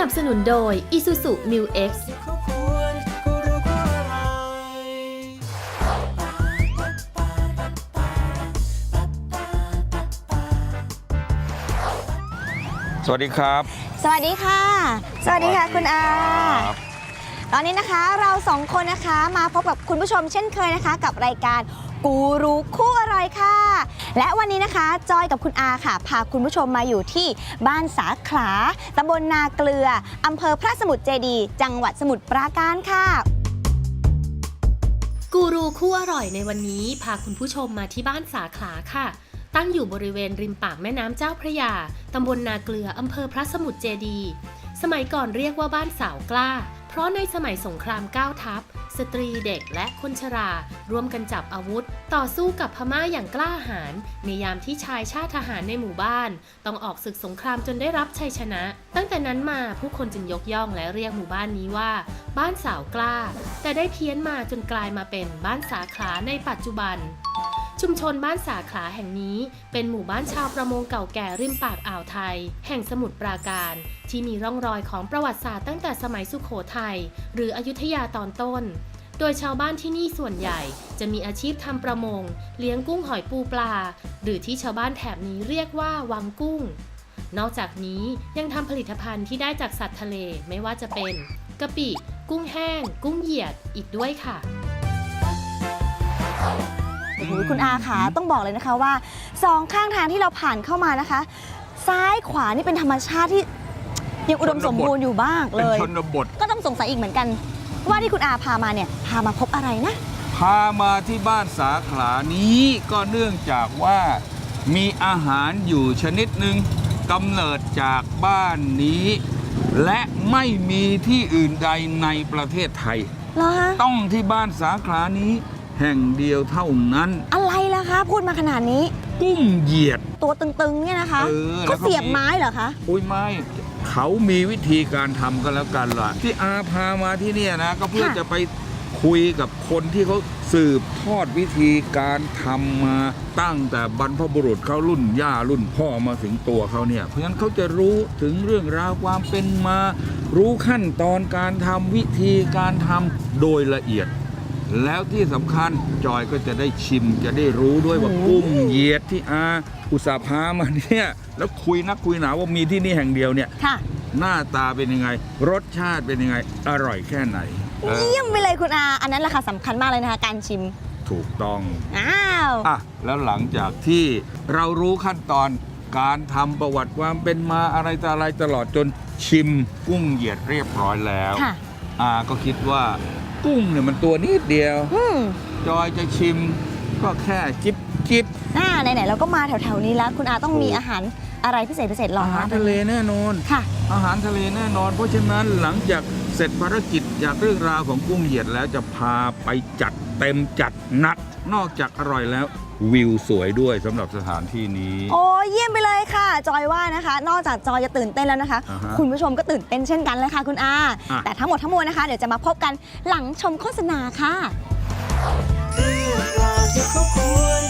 นับสนุนโดย Isuzu Mu X คู่ควรกูรู้คู่อะไรสวัสดีครับ สวัสดีค่ะ สวัสดีค่ะคุณอา ครับ ตอนนี้นะคะเราสองคนนะคะมาพบกับคุณผู้ชมเช่นเคยนะคะ กับรายการกูรู้คู่อร่อยค่ะ และวันนี้นะคะ จอยกับคุณอาค่ะ พาคุณผู้ชมมาอยู่ที่บ้านสาขาตำบลนาเกลืออำเภอพระสมุทรเจดี จังหวัดสมุทรปราการค่ะ กูรูคู่อร่อยในวันนี้พาคุณผู้ชมมาที่บ้านสาขาค่ะ ตั้งอยู่บริเวณริมปากแม่น้ำเจ้าพระยาตำบลนาเกลืออำเภอพระสมุทรเจดี สมัยก่อนเรียกว่าบ้านสาวกล้า เพราะในสมัยสงครามก้าวทัพ สตรีเด็กและคนชรา ร่วมกันจับอาวุธ ต่อสู้กับพม่าอย่างกล้าหาญในยามที่ชายชาติทหารในหมู่บ้าน ต้องออกศึกสงครามจนได้รับชัยชนะ ตั้งแต่นั้นมาผู้คนจึงยกย่องและเรียกหมู่บ้านนี้ว่า บ้านสาวกล้า แต่ได้เพี้ยนมาจนกลายมาเป็นบ้านสาขาในปัจจุบัน ชุมชนบ้านสาขาแห่งนี้ เป็นหมู่บ้านชาวประมงเก่าแก่ริมปากอ่าวไทย แห่งสมุทรปราการ ที่มีร่องรอยของประวัติศาสตร์ตั้งแต่สมัยสุขโขทัยหรืออยุธยาตอนต้น โดยชาวบ้านที่นี่ส่วนใหญ่ จะมีอาชีพทำประมง เลี้ยงกุ้งหอยปูปลา หรือที่ชาวบ้านแถบนี้เรียกว่าวังกุ้ง นอกจากนี้ยังทำผลิตภัณฑ์ที่ได้จากสัตว์ทะเลไม่ว่าจะเป็นกะปิ กุ้งแห้ง กุ้งเหยียดอีกด้วยค่ะ โอ้โหคุณอาค่ะต้องบอกเลยนะคะว่าสองข้างทางที่เราผ่านเข้ามานะคะ ซ้ายขวานี่เป็นธรรมชาติที่ยังอุดมสมบูรณ์อยู่บ้างเลยเป็นชนบท ก็ต้องสงสัยอีกเหมือนกัน ว่าที่คุณอาพามาเนี่ยพามาพบอะไรนะ พามาที่บ้านสาขลานี้ก็เนื่องจากว่ามีอาหารอยู่ชนิดหนึ่งกำเนิดจากบ้านนี้ และไม่มีที่อื่นใดในประเทศไทย เหรอฮะ ต้องที่บ้านสาขลานี้ แห่งเดียวเท่านั้น อะไรล่ะคะ พูดมาขนาดนี้ กุ้งเหยียด ตัวตึงๆเนี่ยนะคะเออแล้วเขาก็เสียบมีไม้เหรอคะ อุ้ยไม่เขามีวิธีการทำกันแล้วกันล่ะ ที่อาพามาที่เนี่ยนะ ก็เพื่อค่ะ จะไปคุยกับคนที่เขาสืบทอดวิธีการทำมาตั้งแต่บรรพบุรุษเขารุ่นย่ารุ่นพ่อมาถึงตัวเขาเนี่ย เพราะฉะนั้นเขาจะรู้ถึงเรื่องราวความเป็นมา รู้ขั้นตอนการทำวิธีการทำโดยละเอียด แล้วที่สำคัญจอยก็จะได้ชิมจะได้รู้ด้วยว่ากุ้งเหยียดที่อาอุตสาห์พามาเนี่ยแล้วคุยนักคุยหนาว่ามีที่นี่แห่งเดียวเนี่ย ค่ะ หน้าตาเป็นยังไง รสชาติเป็นยังไง อร่อยแค่ไหนเออเยี่ยมไปเลยคุณอา อันนั้นแหละค่ะสำคัญมากเลยนะคะ การชิม ถูกต้อง อ้าว อะ แล้วหลังจากที่เรารู้ขั้นตอนการทำประวัติความเป็นมาอะไรต่ออะไรตลอดจนชิมกุ้งเหยียดเรียบร้อยแล้ว ค่ะ อาก็คิดว่า กุ้งเนี่ยมันตัวนิดเดียว อืมจอยจะชิมก็แค่จิบจิบอ่าไหนๆเราก็มาแถวๆนี้แล้ว คุณอาต้องมีถูกอาหารอะไรพิเศษพิเศษๆหรออาหารคะทะเลแน่นอน ค่ะ อาหารทะเลแน่นอน เพราะฉะนั้นหลังจากเสร็จภารกิจจากเรื่องราวของกุ้งเหยียดแล้วจะพาไปจัดเต็มจัดหนักนอกจากอร่อยแล้ว วิวสวยด้วยสำหรับสถานที่นี้ โอ้เยี่ยมไปเลยค่ะ จอยว่านะคะ นอกจากจอยจะตื่นเต้นแล้วนะคะ อ่าฮะคุณผู้ชมก็ตื่นเต้นเช่นกันเลยค่ะคุณอา อะ แต่ทั้งหมดทั้งมวลนะคะเดี๋ยวจะมาพบกันหลังชมโฆษณาค่ะ เรื่องราวที่เขาควร